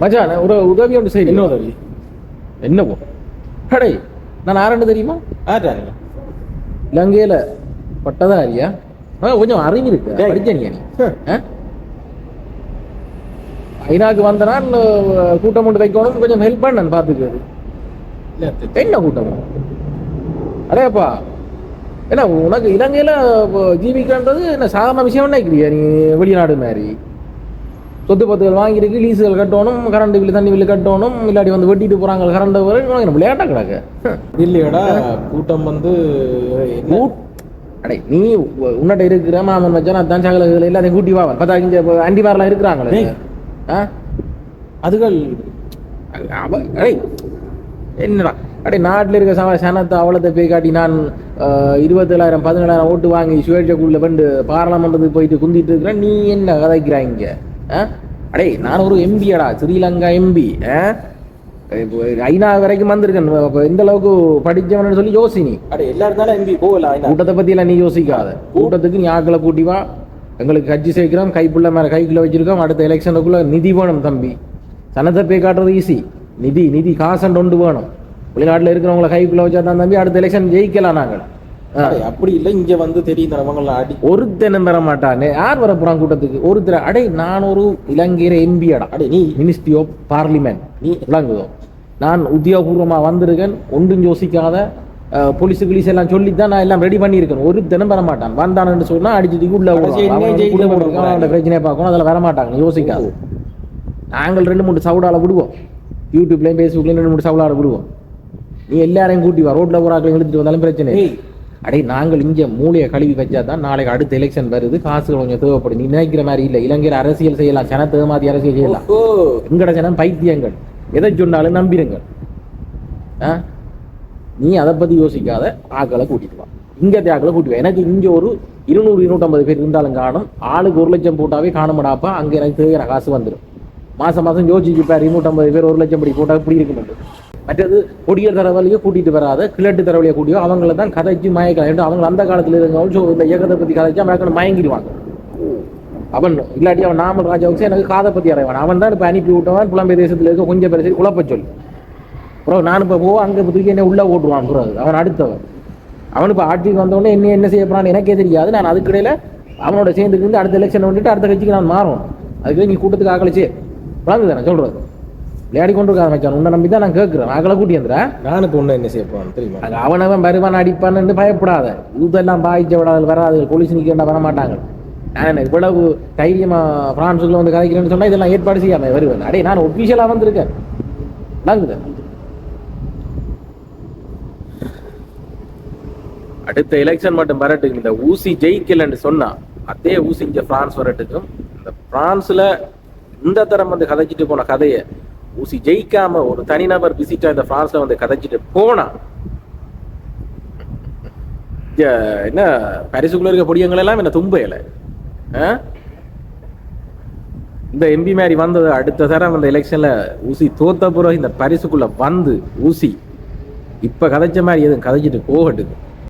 மச்சான் ஒரு உதவி ஒன்று செய்ய என்ன உதவி? என்ன போ அடே நான் ஆரண்டு தெரியுமா? ஆட்டாங்க இலங்கையில பட்டதாரியா கொஞ்சம் அறிவு இருக்கு. படிச்சனியா நீ? ஐநாக்கு வந்தனா கூட்டம் கொண்டு வைக்கணும் கொஞ்சம் ஹெல்ப் பண்ண பாத்துக்கிறது இல்ல என்ன கூட்டம்? அடேப்பா என்ன உனக்கு இலங்கையில ஜீவிக்கன்றது என்ன சாதாரண விஷயம் நினைக்கிறியா நீ வெளிநாடு மாதிரி? சொத்து பத்துகள் வாங்கியிருக்கு லீஸுகள் கட்டணும் கரண்ட் பில்லு தண்ணி பில்லு கட்டணும் இல்லாட்டி வந்து வெட்டிட்டு போறாங்க கரண்ட் வர என்ன விளையாட்டா கிடக்கு. இல்லையடா கூட்டம் வந்து அடே நீ உன்னிட்ட இருக்கிற மாமன் மச்சான் அதான் சகல எல்லாத்தையும் கூட்டி வாவன் பார்த்தா இங்க அண்டி மாதிரிலாம் இருக்கிறாங்களே. ஆ? அதுகள் அடே என்னடா? அடே நாட்டில் இருக்க சம சனத்தை அவலத்தை போய் காட்டி நான் இருபத்தேழாயிரம் பதினேழாயிரம் ஓட்டு வாங்கி சுயேட்சைக்குள்ள வந்து பாராளுமன்றத்துக்கு போயிட்டு குந்திட்டு இருக்கிறேன். நீ என்ன கதைக்கிறாங்க அடே நான் ஒரு எம்பியடா ஸ்ரீலங்கா எம்பி ஐநா வரைக்கும் வந்திருக்கேன். எந்த அளவுக்கு படிச்சவன்னு சொல்லி யோசி நீ. அட எல்லாரும் தானே எம்பி போகல ஐநா. கூட்டத்தை பத்தி எல்லாம் நீ யோசிக்காத. கூட்டத்துக்கு நீ ஆக்களை கூட்டி வா. எங்களுக்கு கட்சி சேர்க்கிறோம் கைப்புள்ள மேல கைக்குள்ள வச்சிருக்கோம். அடுத்த எலெக்ஷனுக்குள்ள நிதி வேணும் தம்பி. சனத்தை போய் காட்டுறது ஈஸி நிதி நிதி காசன் ஒன்று வேணும். வெளிநாட்டுல இருக்கிறவங்கள கைக்குள்ள வச்சா தான் தம்பி அடுத்த எலெக்ஷன் ஜெயிக்கலாம் நாங்கள் அப்படி இல்ல இங்க வந்து தெரியும் தரவங்கள அடி. ஒருத்தனும் வர மாட்டானே. யார் வர போறான் கூட்டத்துக்கு? ஒருத்தர் அடே நான் ஒரு இலங்கையர் எம்பியடா. அடே நீ. மினிஸ்ட்ரி ஆஃப் பார்லிமெண்ட் நீ. விளங்குதோ? நான் உத்தியோகபூர்வமா வந்திருக்கேன். ஒன்றும் யோசிக்காத போலீஸ் கிளீஸ் எல்லாம் சொல்லித்தான் நான் எல்லாம் ரெடி பண்ணியிருக்கேன். ஒரு தினம் வர மாட்டான். வந்தான்னு சொன்னா அடிச்சதுக்கு உள்ள பிரச்சனையை பார்க்கணும் அதில் வர மாட்டாங்க. யோசிக்காத. நாங்கள் ரெண்டு மூணு சவுடால விடுவோம். யூடியூப்லயும் ஃபேஸ்புக்லயும் ரெண்டு மூணு சவுடால விடுவோம். நீ எல்லாரையும் கூட்டி வா. ரோட்ல போறாக்களையும் இழுத்துட்டு வந்தாலும் பிரச்சனை. அடே நாங்கள் இங்க மூளையை கழுவி வச்சா தான் நாளைக்கு அடுத்த எலெக்ஷன் வருது. காசு கொஞ்சம் தேவைப்படும். நீ நினைக்கிற மாதிரி இல்லை. இலங்கையில் அரசியல் செய்யலாம். சனத்தை மாத்தி அரசியல் செய்யலாம். எங்கட ஜனம் பைத்தியங்கள். எதை சொன்னாலும் நம்பிடுங்கள். ஆ? நீ அதை பத்தி யோசிக்காத. ஆக்களை கூட்டிட்டு வா. இங்க ஆக்களை கூட்டி வா. எனக்கு இங்க ஒரு இருநூறு இருநூற்றம்பது பேர் இருந்தாலும் காணும். ஆளுக்கு ஒரு லட்சம் போட்டாவே காணுமடாப்பா. அங்க எனக்கு தேவையான காசு வந்துடும் மாசம் மாசம் யோசிச்சு பாரு. இருநூற்றம்பது பேர் ஒரு லட்சம் படி போட்டா இப்படி இருக்க மாட்டேன் மற்றது கொடிய தரவழியை கூட்டிட்டு வராத கிழட்டு தரவழியை கூட்டியோ அவங்கள தான் கதைச்சு மயக்கலாம். அவங்க அந்த காலத்துல இருந்தவங்க இந்த இயக்கத்தை பத்தி கதைச்சு மேற்கொண்டு மயங்கிடுவாங்க. அவன் இல்லாட்டி அவன் நாமல் ராஜாவுக்கு எனக்கு காதை பத்தி அறைவான். அவன் தான் இப்போ அனுப்பி விட்டவன் புலம்பெயர் தேசத்துல இருக்க கொஞ்சம் பேர் சரி குழப்ப சொல்லி. அப்புறம் நான் இப்போ போவோம் அங்கே தூக்கி என்ன உள்ள ஓட்டுவான் பிறகு அவன் அடுத்தவன். அவன் இப்போ ஆட்சிக்கு வந்தவொடனே என்ன என்ன செய்ய போறான்னு எனக்கே தெரியாது. நான் அதுக்கிடையில அவனோட சேர்ந்துக்கு வந்து அடுத்த எலெக்ஷன் வந்துட்டு அடுத்த கட்சிக்கு நான் மாறும் அதுக்கு நீ கூட்டத்துக்கு ஆக்கலிச்சு வாங்குது நான் சொல்றது. விளையாடி கொண்டு இருக்காத மச்சான் உன்னை நம்பி தான் நான் கேட்குறேன். ஆக்களை கூட்டி வந்துடுறேன் நான் இப்போ என்ன செய்ய போறேன் தெரியுமா? அது அவனவன் வருவான் அடிப்பான்னு பயப்படாத. இதெல்லாம் பாய்ச்ச விடாது வராது. போலீஸ் நிற்க வர மாட்டாங்க. நான் இவ்வளவு தைரியமா பிரான்ஸுக்குள்ள வந்து கதைக்கிறேன்னு சொன்னா இதெல்லாம் ஏற்பாடு செய்யாம வருவேன். அடே நான் ஒபிஷியலா வந்திருக்கேன். விளங்குது அடுத்த எலெக்ஷன் மட்டும் வரட்டுக்கு. இந்த ஊசி ஜெயிக்கலன்னு சொன்னா அதே ஊசி இங்க பிரான்ஸ் வரட்டுக்கும். இந்த பிரான்ஸ்ல இந்த தரம் வந்து கதைச்சிட்டு போன கதையை ஊசி ஜெயிக்காம ஒரு தனிநபர் விசிட்டா இந்த பிரான்ஸ்ல வந்து கதைச்சிட்டு போனா என்ன பரிசுக்குள்ள இருக்க பொடியங்கள் எல்லாம் என்ன தும்பையில ஆ? இந்த எம்பி மாதிரி வந்தது அடுத்த தரம் அந்த எலெக்ஷன்ல ஊசி தோத்த பிறகு இந்த பரிசுக்குள்ள வந்து ஊசி இப்ப கதைச்ச மாதிரி எதுவும் கதைச்சிட்டு போகட்டுது